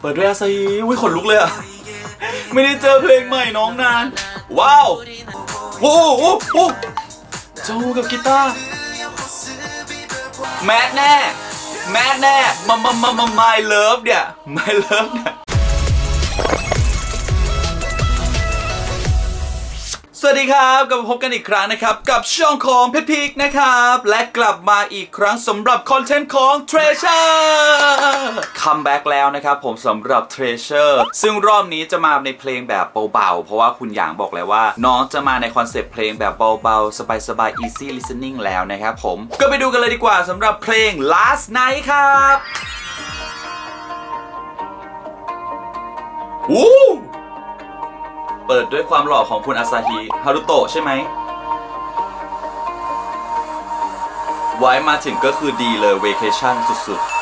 เปิดด้วยอาซาฮีอุ้ยขนลุกเลยอะไม่ได้เจอเพลงใหม่น้องนาน ว้าวโอ้โหโอ้โหเจ้ากับกีตาร์แมทแน่ แมทแน่มามามามา my love เนี่ย my love เนี่ยสวัสดีครับกลับมาพบกันอีกครั้งนะครับ กับช่องของเพชรพิกนะครับ และกลับมาอีกครั้งสำหรับคอนเทนต์ของ Treasure คัมแบ็กแล้วนะครับผมสำหรับ Treasure ซึ่งรอบนี้จะมาในเพลงแบบเบาๆ เพราะว่าคุณหยางบอกเลยว่า น้องจะมาในคอนเซปต์เพลงแบบเบาๆ สบายๆ easy listening แล้วนะครับผม ก็ไปดูกันเลยดีกว่าสำหรับเพลง Last Night ครับวู้เปิดด้วยความหล่อของคุณอาซาฮิฮารุโตะใช่ไหมไว้มาถึงก็คือดีเลยเวเคชั่นสุดๆ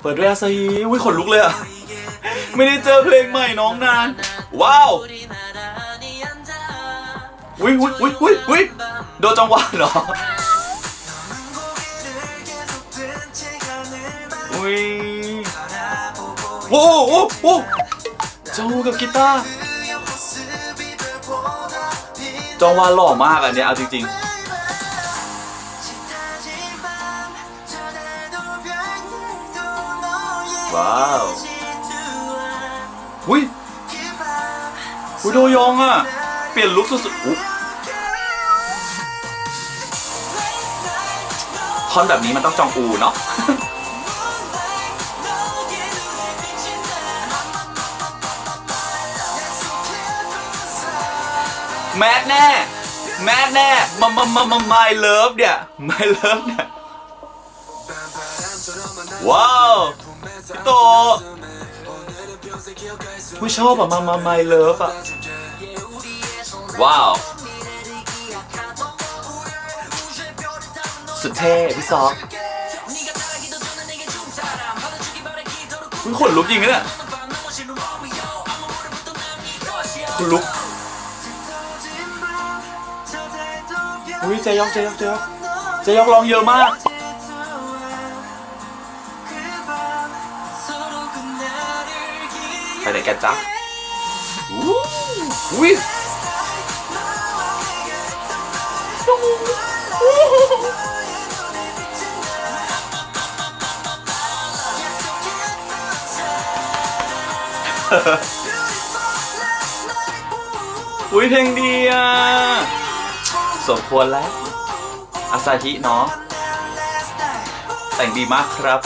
เปิดด้วยอาซาฮิอุ้ยขนลุกเลยอะไม่ได้เจอเพลงใหม่น้องนาน ว้าวอุ้ยอุ้ยอุ้ยอุ้ยอุ้ยโดนจังหวะเหรออุ้ยโอ้โหโอ้โหเจ้ากับกีตาร์จองวาหล่อมากอันเนี้ยเอาจริงๆ ว้าวอุ้ยอุ้ยโดยองอะ เปลี่ยนลุคสุดๆอุ๊ยท่อนแบบนี้มันต้องจองอูเนาะแมทแน่ แมทแน่มามามามา my love เนี่ย my love เนี่ย ว้าว พี่โตผู้ชอบอะมามา my love อะว้าว สุดเท่พี่ซอกคุณขนลุกจริงนะเนี่ยขนลุกอุ้ยเจยอกเจยอกเจยอกเจยอกร้องเยอะมาก ไปไหนกันจ๊ะอู้อุ้ยอุ้ยเพลงดีอะสมควรแล้วอาซาฮิเนาะแต่งดีมากครับ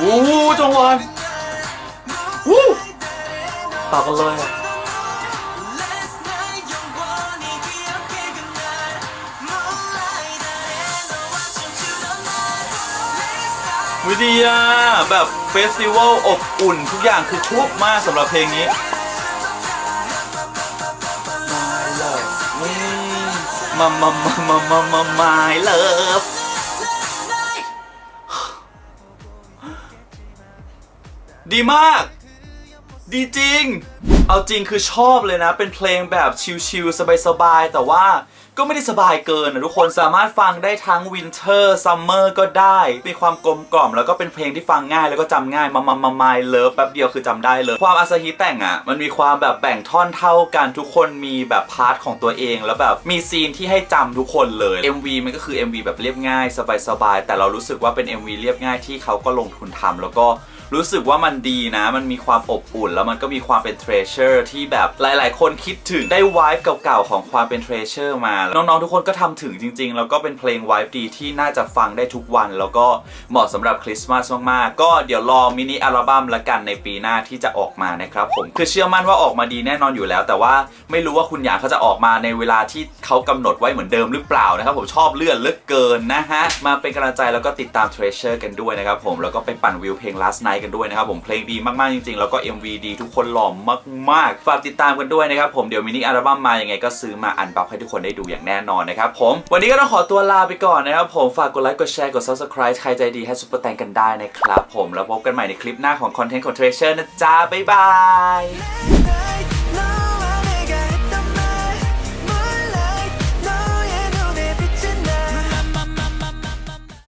อู้หูจงหวานวู้ต่อกันเลยอะวิดีอะแบบเฟสติวัลอบอุ่นทุกอย่างคือครบมากสำหรับเพลงนี้ My love อืมมามามามามามา My love ดีมาก ดีจริง เอาจริงคือชอบเลยนะ เป็นเพลงแบบชิลๆสบายๆ แต่ว่าก็ไม่ได้สบายเกินนะทุกคนสามารถฟังได้ทั้งวินเทอร์ซัมเมอร์ก็ได้ มีความกลมกล่อม แล้วก็เป็นเพลงที่ฟังง่ายแล้วก็จำง่ายมามามามาเลิฟแป๊บเดียวคือจำได้เลย ความอาซาฮิแต่งอะ มันมีความแบบแบ่งท่อนเท่ากันทุกคนมีแบบพาร์ทของตัวเอง แล้วแบบมีซีนที่ให้จำทุกคนเลย MV มันก็คือ MV แบบเรียบง่าย สบายๆแต่เรารู้สึกว่าเป็น MV เรียบง่ายที่เขาก็ลงทุนทำแล้วก็ รู้สึกว่ามันดีนะ มันมีความอบอุ่น แล้วมันก็มีความเป็น treasure ที่แบบหลาย ๆ คนคิดถึงได้ vibe เก่า ๆ ของความเป็น treasure มา น้อง ๆ ทุกคนก็ทำถึงจริง ๆ แล้วก็เป็นเพลง vibe ดีที่น่าจะฟังได้ทุกวัน แล้วก็เหมาะสำหรับคริสต์มาสมาก ๆ ก็เดี๋ยวรอมินิอัลบั้มละกันในปีหน้าที่จะออกมานะครับผมคือเชื่อมั่นว่าออกมาดีแน่นอนอยู่แล้ว แต่ว่าไม่รู้ว่าคุณหยางเขาจะออกมาในเวลาที่เขากำหนดไว้เหมือนเดิมหรือเปล่านะครับผมชอบเลื่อนเลือกเกินนะฮะมาเป็นกำลังใจแล้วก็ติดตาม treasure กันด้วยนะครับผมแล้วก็ไปปั่นวิวเพลง last night กันด้วยนะครับผมเพลงดีมากๆจริงๆ แล้วก็ MV ดีทุกคนหล่อมากๆฝากติดตามกันด้วยนะครับผมเดี๋ยวมินิอัลบั้มมายังไงก็ซื้อมาอันบัฟให้ทุกคนได้ดูอย่างแน่นอนนะครับผมวันนี้ก็ต้องขอตัวลาไปก่อนนะครับผมฝากกดไลค์กดแชร์กด subscribe ใครใจดีให้ซุปเปอร์แตงกันได้นะครับผมแล้วพบกันใหม่ในคลิปหน้าของคอนเทนต์ของเทรเชอร์นะจ๊ะบ๊ายบาย